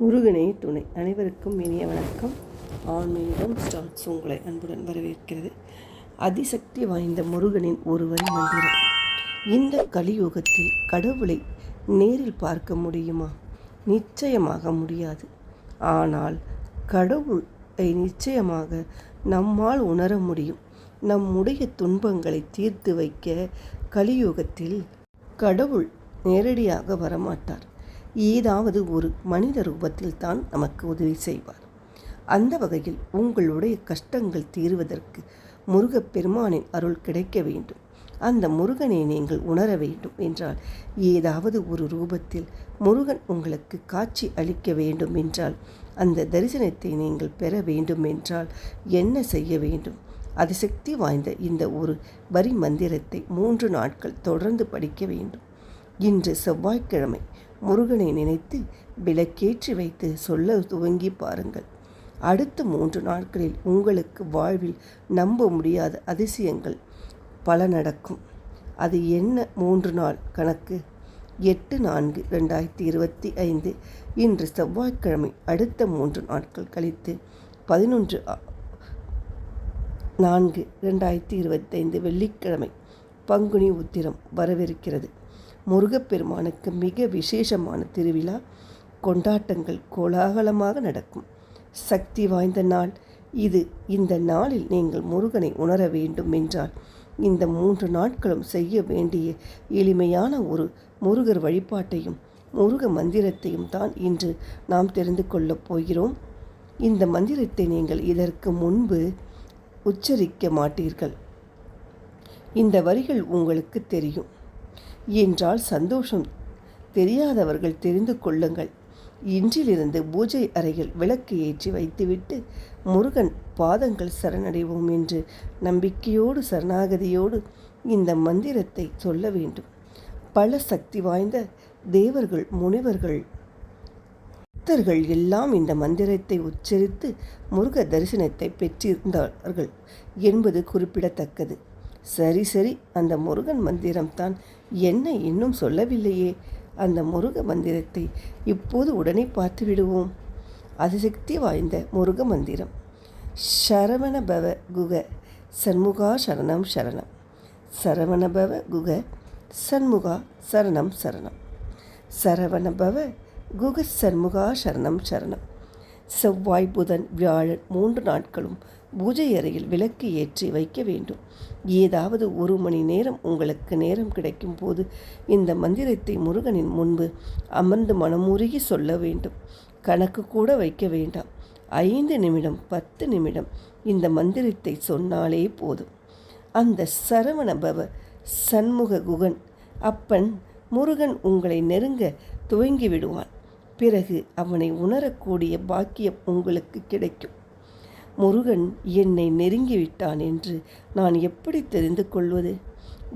முருகனே துணை. அனைவருக்கும் இனிய வணக்கம். ஆன்மீகம் ஸ்டார்ட்ஸ் உங்களை அன்புடன் வரவேற்கிறது. அதிசக்தி வாய்ந்த முருகனின் ஒருவன் மந்திரம். இந்த கலியுகத்தில் கடவுளை நேரில் பார்க்க முடியுமா? நிச்சயமாக முடியாது. ஆனால் கடவுளை நிச்சயமாக நம்மால் உணர முடியும். நம்முடைய துன்பங்களை தீர்த்து வைக்க கலியுகத்தில் கடவுள் நேரடியாக வரமாட்டார். ஏதாவது ஒரு மனித ரூபத்தில் தான் நமக்கு உதவி செய்வார். அந்த வகையில் உங்களுடைய கஷ்டங்கள் தீர்வதற்கு முருகப்பெருமானின் அருள் கிடைக்க வேண்டும். அந்த முருகனை நீங்கள் உணர வேண்டும் என்றால் ஏதாவது ஒரு ரூபத்தில் முருகன் உங்களுக்கு காட்சி அளிக்க வேண்டும் என்றால் அந்த தரிசனத்தை நீங்கள் பெற வேண்டும் என்றால் என்ன செய்ய வேண்டும்? அதிசக்தி வாய்ந்த இந்த ஒரு வரி மந்திரத்தை மூன்று நாட்கள் தொடர்ந்து படிக்க வேண்டும். இன்று செவ்வாய்க்கிழமை முருகனை நினைத்து விளக்கேற்றி வைத்து சொல்ல துவங்கி பாருங்கள். அடுத்த மூன்று நாட்களில் உங்களுக்கு வாழ்வில் நம்ப முடியாத அதிசயங்கள் பல நடக்கும். அது என்ன மூன்று நாள் கணக்கு? எட்டு நான்கு ரெண்டாயிரத்தி இருபத்தி ஐந்து. இன்று செவ்வாய்க்கிழமை அடுத்த மூன்று நாட்கள் கழித்து பதினொன்று நான்கு ரெண்டாயிரத்தி இருபத்தைந்து வெள்ளிக்கிழமை பங்குனி உத்திரம் வரவிருக்கிறது. முருகப்பெருமானுக்கு மிக விசேஷமான திருவிழா கொண்டாட்டங்கள் கோலாகலமாக நடக்கும். சக்தி வாய்ந்த நாள். இது இந்த நாளில் நீங்கள் முருகனை உணர வேண்டும் என்றால் இந்த மூன்று நாட்களும் செய்ய வேண்டிய எளிமையான ஒரு முருகர் வழிபாட்டையும் முருக மந்திரத்தையும் தான் இன்று நாம் தெரிந்து கொள்ளப் போகிறோம். இந்த மந்திரத்தை நீங்கள் இதற்கு முன்பு உச்சரிக்க மாட்டீர்கள். இந்த வரிகள் உங்களுக்கு தெரியும். என்றால் சந்தோஷம். தெரியாதவர்கள் தெரிந்து கொள்ளுங்கள். இன்றிலிருந்து பூஜை அறையில் விளக்கு ஏற்றி வைத்துவிட்டு முருகன் பாதங்கள் சரணடைவோம் என்று நம்பிக்கையோடு சரணாகதியோடு இந்த மந்திரத்தை சொல்ல வேண்டும். பல சக்தி வாய்ந்த தேவர்கள் முனிவர்கள் பக்தர்கள் எல்லாம் இந்த மந்திரத்தை உச்சரித்து முருக தரிசனத்தை பெற்றிருந்தார்கள் என்பது குறிப்பிடத்தக்கது. சரி சரி அந்த முருகன் மந்திரம்தான். என்ன இன்னும் சொல்லவில்லையே. அந்த முருக மந்திரத்தை இப்போது உடனே பார்த்து விடுவோம். அதிசக்தி வாய்ந்த முருக மந்திரம். சரவணபவ குக சண்முகா சரணம் சரணம். சரவணபவ குக சண்முகா சரணம் சரணம். சரவணபவ குக சண்முகா சரணம் சரணம். செவ்வாய் புதன் வியாழன் மூன்று நாட்களும் பூஜை அறையில் விளக்கு ஏற்றி வைக்க வேண்டும். ஏதாவது ஒரு மணி நேரம் உங்களுக்கு நேரம் கிடைக்கும் போது இந்த மந்திரத்தை முருகனின் முன்பு அமர்ந்து மனமுருகி சொல்ல வேண்டும். கணக்கு கூட வைக்க வேண்டாம். ஐந்து நிமிடம் பத்து நிமிடம் இந்த மந்திரத்தை சொன்னாலே போதும். அந்த சரவணபவ சண்முக குகன் அப்பன் முருகன் உங்களை நெருங்க துவங்கி விடுவான். பிறகு அவனை உணரக்கூடிய பாக்கியம் உங்களுக்கு கிடைக்கும். முருகன் என்னை நெருங்கிவிட்டான் என்று நான் எப்படி தெரிந்து கொள்வது?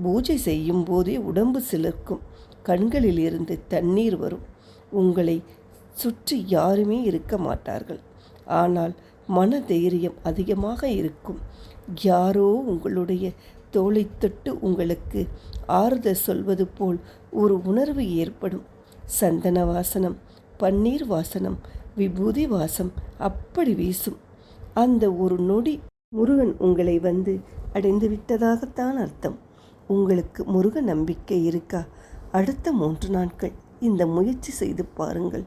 பூஜை செய்யும் போதே உடம்பு சிலர்க்கும். கண்களில் இருந்து தண்ணீர் வரும். உங்களை சுற்றி யாருமே இருக்க மாட்டார்கள். ஆனால் மன தைரியம் அதிகமாக இருக்கும். யாரோ உங்களுடைய தோலை தொட்டு உங்களுக்கு ஆறுதல் சொல்வது போல் ஒரு உணர்வு ஏற்படும். சந்தன வாசனம் பன்னீர் வாசனம் விபூதி வாசம் அப்படி வீசும். அந்த ஒரு நொடி முருகன் உங்களை வந்து அடைந்து விட்டதாகத்தான் அர்த்தம். உங்களுக்கு முருக நம்பிக்கை இருக்கா? அடுத்த மூன்று நாட்கள் இந்த முயற்சி செய்து பாருங்கள்.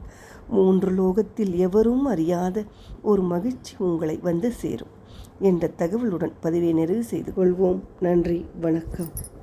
மூன்று லோகத்தில் எவரும் அறியாத ஒரு மகிழ்ச்சி உங்களை வந்து சேரும். என்ற தகவலுடன் பதிவை நிறைவு செய்து கொள்வோம். நன்றி வணக்கம்.